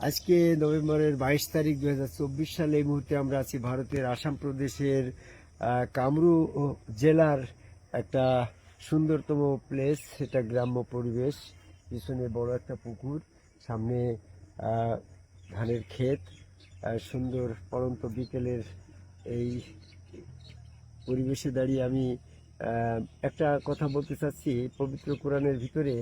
আজকে নভেম্বরের বাইশ তারিখ দু হাজার চব্বিশ সালে এই মুহূর্তে আমরা আছি ভারতের আসাম প্রদেশের কামরু জেলার একটা সুন্দরতম প্লেস সেটা গ্রাম্য পরিবেশ। পিছনে বড় একটা পুকুর, সামনে ধানের ক্ষেত সুন্দর পরন্ত বিকেলের এই পরিবেশে দাঁড়িয়ে আমি একটা কথা বলতে চাচ্ছি, পবিত্র কোরআনের ভিতরে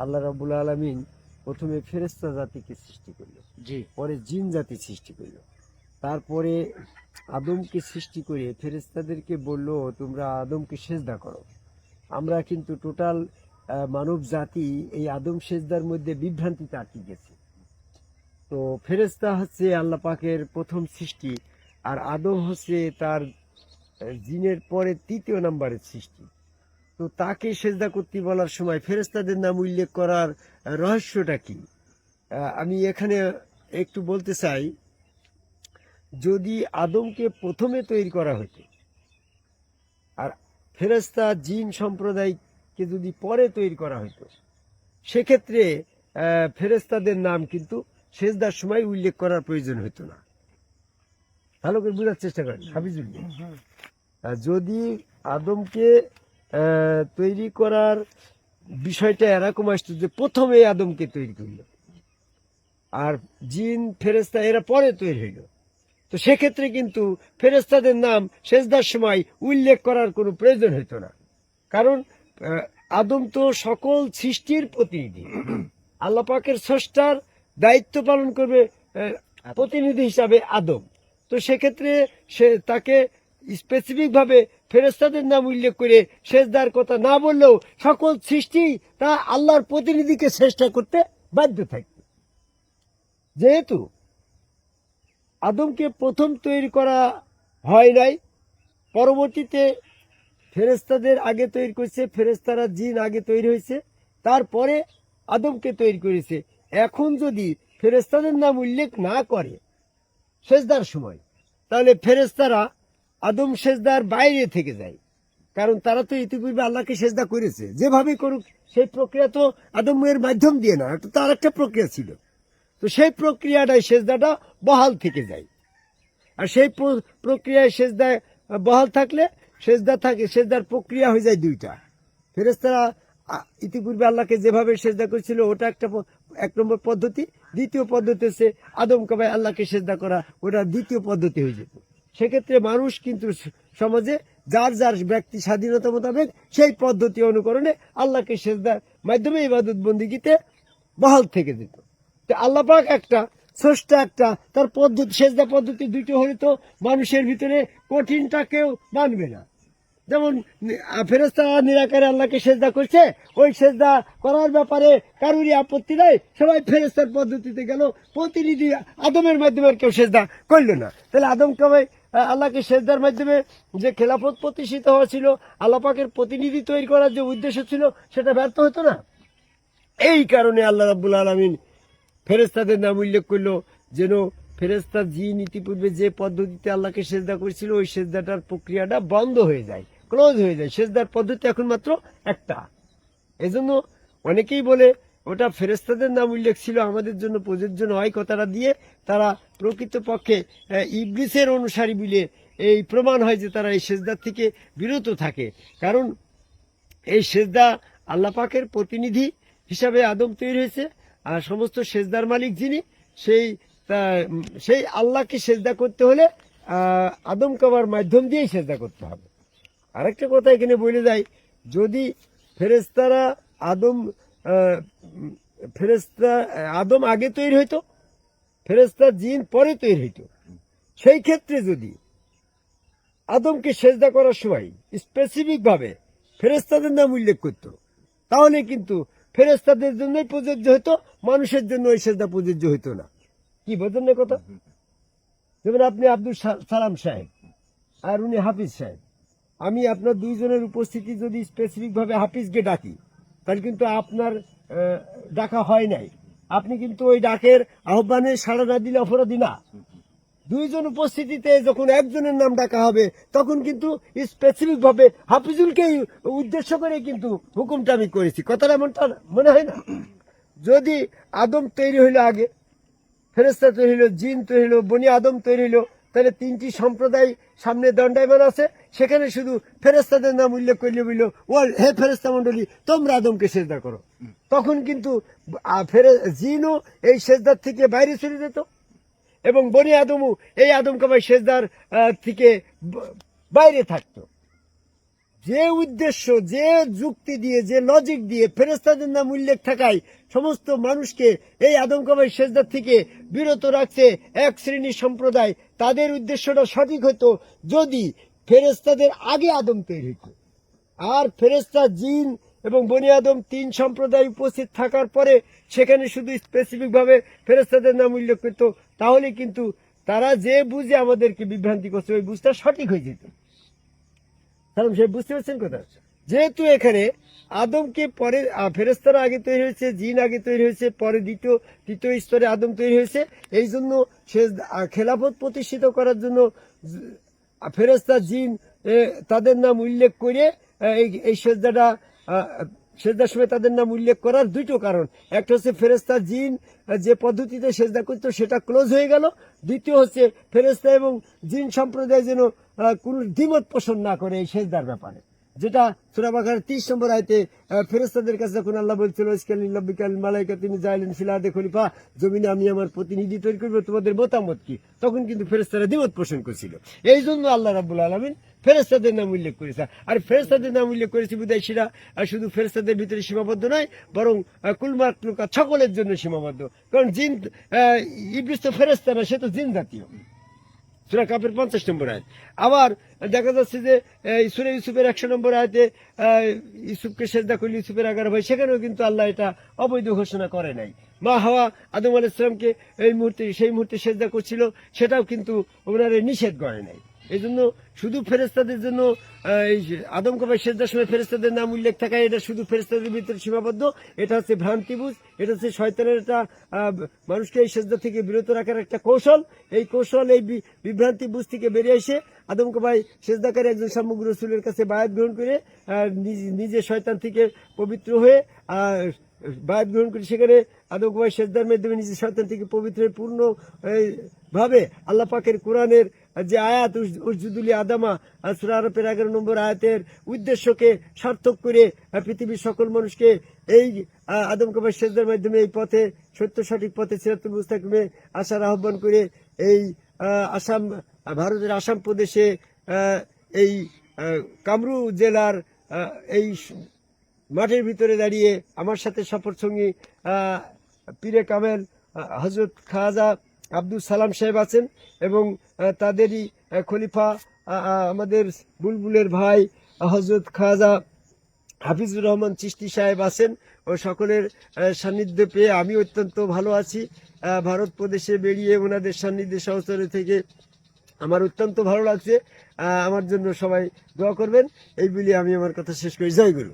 আল্লাহ রাবুল আলমিন প্রথমে ফেরেস্তা জাতিকে সৃষ্টি করল। জি। পরে জিন জাতি সৃষ্টি করল। তারপরে আদমকে সৃষ্টি করে ফেরেস্তাদেরকে বলল তোমরা আদমকে সেজদা করো। আমরা কিন্তু টোটাল মানব জাতি এই আদম সেজদার মধ্যে বিভ্রান্তিতে আটকে গেছে। তো ফেরেস্তা হচ্ছে আল্লাহ পাকের প্রথম সৃষ্টি আর আদম হচ্ছে তার জিনের পরে তৃতীয় নাম্বারের সৃষ্টি। তো তাকে সেজদা করতে বলার সময় ফেরেস্তাদের নাম উল্লেখ করার রহস্যটা কি? আমি এখানে একটু বলতে চাই যদি আদমকে প্রথমে তৈরি করা হতো আর ফেরেস্তা জিন সম্প্রদায়কে যদি পরে তৈরি করা হতো সেক্ষেত্রে ফেরেস্তাদের নাম কিন্তু সেজদার সময় উল্লেখ করার প্রয়োজন হতো না। ভালো করে বোঝার চেষ্টা করেন হাফিজুল্লাহ আহ, যদি আদমকে তৈরি করার বিষয়টা এরকম আসতো যে প্রথমে আদমকে তৈরি করল। আর জিন ফেরেস্তা এরা পরে তৈরি হইল। তো সেক্ষেত্রে কিন্তু ফেরেস্তাদের নাম সেজদার সময় উল্লেখ করার কোনো প্রয়োজন হইতো না। কারণ আদম তো সকল সৃষ্টির প্রতিনিধি। আল্লাপাকের স্রষ্টার দায়িত্ব পালন করবে প্রতিনিধি হিসাবে আদম। তো সেক্ষেত্রে সে তাকে স্পেসিফিক ভাবে ফেরেস্তাদের নাম উল্লেখ করে সেজদার কথা না বললেও সকল সৃষ্টি তা আল্লাহর প্রতিনিধিকে চেষ্টা করতে বাধ্য থাকবে। যেহেতু আদমকে প্রথম তৈরি করা হয় নাই, পরবর্তীতে ফেরেস্তাদের আগে তৈরি করেছে ফেরেস্তারা জিন আগে তৈরি হয়েছে, তারপরে আদমকে তৈরি করেছে। এখন যদি ফেরেস্তাদের নাম উল্লেখ না করে সেজদার সময়, তাহলে ফেরেস্তারা আদম সেজদার বাইরে থেকে যায়। কারণ তারা তো ইতিপূর্বে আল্লাহকে সেজদা করেছে। যেভাবে করুক, সেই প্রক্রিয়া তো আদমের মাধ্যম দিয়ে না, এটা তো আর একটা প্রক্রিয়া ছিল। তো সেই প্রক্রিয়াটাই সেজদাটা বহাল থেকে যায়। আর সেই প্রক্রিয়ায় সেজদায় বহাল থাকলে সেজদা থাকে, সেজদার প্রক্রিয়া হয়ে যায় দুইটা। ফেরেস্তারা ইতিপূর্বে আল্লাহকে যেভাবে সেজদা করেছিল, ওটা একটা এক নম্বর পদ্ধতি। দ্বিতীয় পদ্ধতি হচ্ছে আদম কাবায় আল্লাহকে সেজদা করা, ওটা দ্বিতীয় পদ্ধতি হয়ে যেত। সেক্ষেত্রে মানুষ কিন্তু সমাজে যার যার ব্যক্তি স্বাধীনতা মোতাবেক সেই পদ্ধতি অনুকরণে আল্লাহকে সেজদার মাধ্যমে ইবাদত বন্দিগিতে বহাল থেকে যেত তো আল্লাহ একটা স্রষ্টা, একটা তার পদ্ধতি, সেজদা পদ্ধতি দুটো হলে তো মানুষের ভিতরে কঠিনটা কেউ মানবে না। যেমন ফেরেস্তা নিরাকারে আল্লাহকে সেজদা করছে, ওই সেজদা করার ব্যাপারে কারুরই আপত্তি নাই, সবাই ফেরেস্তার পদ্ধতিতে গেল। প্রতিনিধি আদমের মাধ্যমে কেউ সেজদা করল না। তাহলে আদম কবে আল্লাহকে সেজদার মাধ্যমে যে খেলাফত প্রতিষ্ঠিত হওয়া ছিল, আল্লাহ পাকের প্রতিনিধি তৈরি করার যে উদ্দেশ্য ছিল, সেটা ব্যর্থ হতো না? এই কারণে আল্লাহ রাব্বুল আলমিন ফেরেস্তাদের নাম উল্লেখ করল, যেন ফেরেস্তা জিন ইতিপূর্বে যে পদ্ধতিতে আল্লাহকে সেজদা করেছিল, ওই সেজদাটার প্রক্রিয়াটা বন্ধ হয়ে যায়, ক্লোজ হয়ে যায়। সেজদার পদ্ধতি এখন মাত্র একটা। এজন্য অনেকেই বলে ওটা ফেরেস্তাদের নাম উল্লেখ ছিল, আমাদের জন্য প্রযোজ্য নয় কথাটা দিয়ে তারা প্রকৃতপক্ষে ইবলিসের অনুসারী বলে এই প্রমাণ হয় যে তারা এই সেজদার থেকে বিরত থাকে। কারণ এই সেজদা আল্লাহ পাকের প্রতিনিধি হিসাবে আদম তৈরি হয়েছে, আর সমস্ত সেজদার মালিক যিনি, সেই সেই আল্লাহকে সেজদা করতে হলে আদম কাবার মাধ্যম দিয়েই সেজদা করতে হবে। আরেকটা কথা এখানে বলে যায় যদি ফেরেস্তারা আদম ফেরেস্তা আদম আগে তৈরি হইতো ফেরেস্তা জিন পরে তৈরি হইতো। সেই ক্ষেত্রে যদি আদমকে সেজদা করার সময় স্পেসিফিক ভাবে ফেরেস্তাদের নাম উল্লেখ করত, তাহলে কিন্তু ফেরেস্তাদের জন্যই প্রযোজ্য হতো মানুষের জন্য ওই সেজদা প্রযোজ্য হতো না। কি বোঝেন না কথা? যেমন আপনি আব্দুল সালাম সাহেব আর উনি হাফিজ সাহেব। আমি আপনার দুইজনের উপস্থিতি যদি স্পেসিফিক ভাবে হাফিজকে ডাকি, তাহলে কিন্তু আপনার ডাকা হয় নাই। আপনি কিন্তু ওই ডাকের আহ্বানে সাড়া না দিলে অপরাধী না। দুইজন উপস্থিতিতে যখন একজনের নাম ডাকা হবে, তখন কিন্তু স্পেসিফিক ভাবে উদ্দেশ্য করে কিন্তু হুকুমটা আমি করেছি। কথাটা এমনটা মনে হয় না? যদি আদম তৈরি হইল আগে ফেরেস্তা তৈরি হলো জিন তৈরি হলো বনি আদম তৈরি হলো তাহলে তিনটি সম্প্রদায় সামনে দণ্ডায়মান আছে। সেখানে শুধু ফেরেস্তাদের নাম উল্লেখ করলে বলল ও হে ফেরেস্তা মন্ডলী তোমরা আদমকে সেজদা করো। তখন কিন্তু ফেরে জিনও এই সেজদার থেকে বাইরে চলে যেত। এবং বনি আদমও এই আদমকে ভাই সেজদার থেকে বাইরে থাকতো। যে উদ্দেশ্য, যে যুক্তি দিয়ে, যে লজিক দিয়ে ফেরেস্তাদের নাম উল্লেখ থাকায় সমস্ত মানুষকে এই আদম কাবাই সেজদার থেকে বিরত রাখছে এক শ্রেণির সম্প্রদায় তাদের উদ্দেশ্যটা সঠিক হতো যদি ফেরেস্তাদের আগে আদম তৈরি হতো। আর ফেরেস্তা জিন এবং বনি আদম তিন সম্প্রদায় উপস্থিত থাকার পরে সেখানে শুধু স্পেসিফিক ভাবে ফেরেস্তাদের নাম উল্লেখ করতো, তাহলে কিন্তু তারা যে বুঝে আমাদেরকে বিভ্রান্তি করছে, ওই বুঝটা সঠিক হয়ে যেত। কারণ সে বুঝতে পারছেন কথা। যেহেতু এখানে আদমকে পরে ফেরস্তারা আগে তৈরি হয়েছে, জিন আগে তৈরি হয়েছে, পরে দ্বিতীয়, তৃতীয় স্তরে আদম তৈরি হয়েছে এই জন্য সে খেলাফত প্রতিষ্ঠিত করার জন্য ফেরস্তা জিন তাদের নাম উল্লেখ করে এই এই সেজদাটা সেজদার সময় তাদের নাম উল্লেখ করার দুটো কারণ। একটা হচ্ছে ফেরেস্তা জিন, যে পদ্ধতিতে সেজদা করত, সেটা ক্লোজ হয়ে গেল। দ্বিতীয় হচ্ছে ফেরেস্তা এবং জিন সম্প্রদায় যেন কোনো দ্বিমত পোষণ না করে এই সেজদার ব্যাপারে। যেটা সুরাবাকার তিরিশ নম্বর আয়তে ফেরেস্তাদের কাছে যখন আল্লাহ বলছিল ইসকাল মালাইকা তিনি যাইলেন ফিলাদে খলিফা জমিনে আমি আমার প্রতিনিধি তৈরি করব তোমাদের মতামত কি? তখন কিন্তু ফেরেস্তারা দ্বিমত পোষণ করছিল। এই জন্য আল্লাহ রাবুল আলমিন ফেরেস্তাদের নাম উল্লেখ করেছে। আর ফেরেস্তাদের নাম উল্লেখ করেছে সেটা শুধু ফেরেস্তাদের ভিতরে সীমাবদ্ধ নয় বরং আহ, কুলমাতলুকা সকলের জন্য সীমাবদ্ধ। কারণ জিন ইবলিস তো ফেরেস্তা না সে তো জিন জাতীয়। সুরা কাপের পঞ্চাশ নম্বর আয়াত। আবার দেখা যাচ্ছে যে সুরে ইউসুফের একশো নম্বর আয়তে ইউসুফকে সেজদা করলে ইউসুফের আগার ভাই, সেখানেও কিন্তু আল্লাহ এটা অবৈধ ঘোষণা করে নাই। মা হাওয়া আদম আল ইসলামকে এই মুহূর্তে, সেই মুহূর্তে সেজদা করছিল, সেটাও কিন্তু ওনারা নিষেধ করে নাই। এই জন্য শুধু ফেরেস্তাদের জন্য এই আদম কবাই সেজদার সময় ফেরেস্তাদের নাম উল্লেখ থাকায় এটা শুধু ফেরেস্তাদের ভিতরে সীমাবদ্ধ। এটা হচ্ছে ভ্রান্তি বুঝ এটা হচ্ছে শয়তানের একটা মানুষকে এই সেজদা থেকে বিরত রাখার একটা কৌশল। এই কৌশল, এই বিভ্রান্তি বুঝ থেকে বেরিয়ে এসে আদম কবাই সেজদাকারী একজন সামগ্র রসুলের কাছে বায়াত গ্রহণ করে নিজ- নিজে শয়তান থেকে পবিত্র হয়ে, আর বায়াত গ্রহণ করে সেখানে আদম কুমার সেজদার মাধ্যমে নিজের শয়তান থেকে পবিত্র পূর্ণ ভাবে আল্লাহ পাকের কোরআনের যে আয়াত উস- উসজুদুলি আদামা, আর সূরা আরবের এগারো নম্বর আয়াতের উদ্দেশ্যকে সার্থক করে পৃথিবীর সকল মানুষকে এই আদম কুমার সেজদার মাধ্যমে এই পথে, সত্য সঠিক পথে সিরাতুল মুস্তাকিমে আসার আহ্বান করে এই আসাম, ভারতের আসাম প্রদেশে এই কামরু জেলার এই মাঠের ভিতরে দাঁড়িয়ে আমার সাথে সফর সঙ্গী পীরে কামেল হজরত খাজা আব্দুল সালাম সাহেব আছেন এবং তাদেরই খলিফা আমাদের বুলবুলের ভাই হজরত খাজা হাফিজুর রহমান চিস্তি সাহেব আছেন ও সকলের সান্নিধ্য পেয়ে আমি অত্যন্ত ভালো আছি। ভারত প্রদেশে বেরিয়ে ওনাদের সান্নিধ্যে সহচরে থেকে আমার অত্যন্ত ভালো লাগছে। আমার জন্য সবাই দোয়া করবেন। এই বলে আমি আমার কথা শেষ করি। জয় গুরু।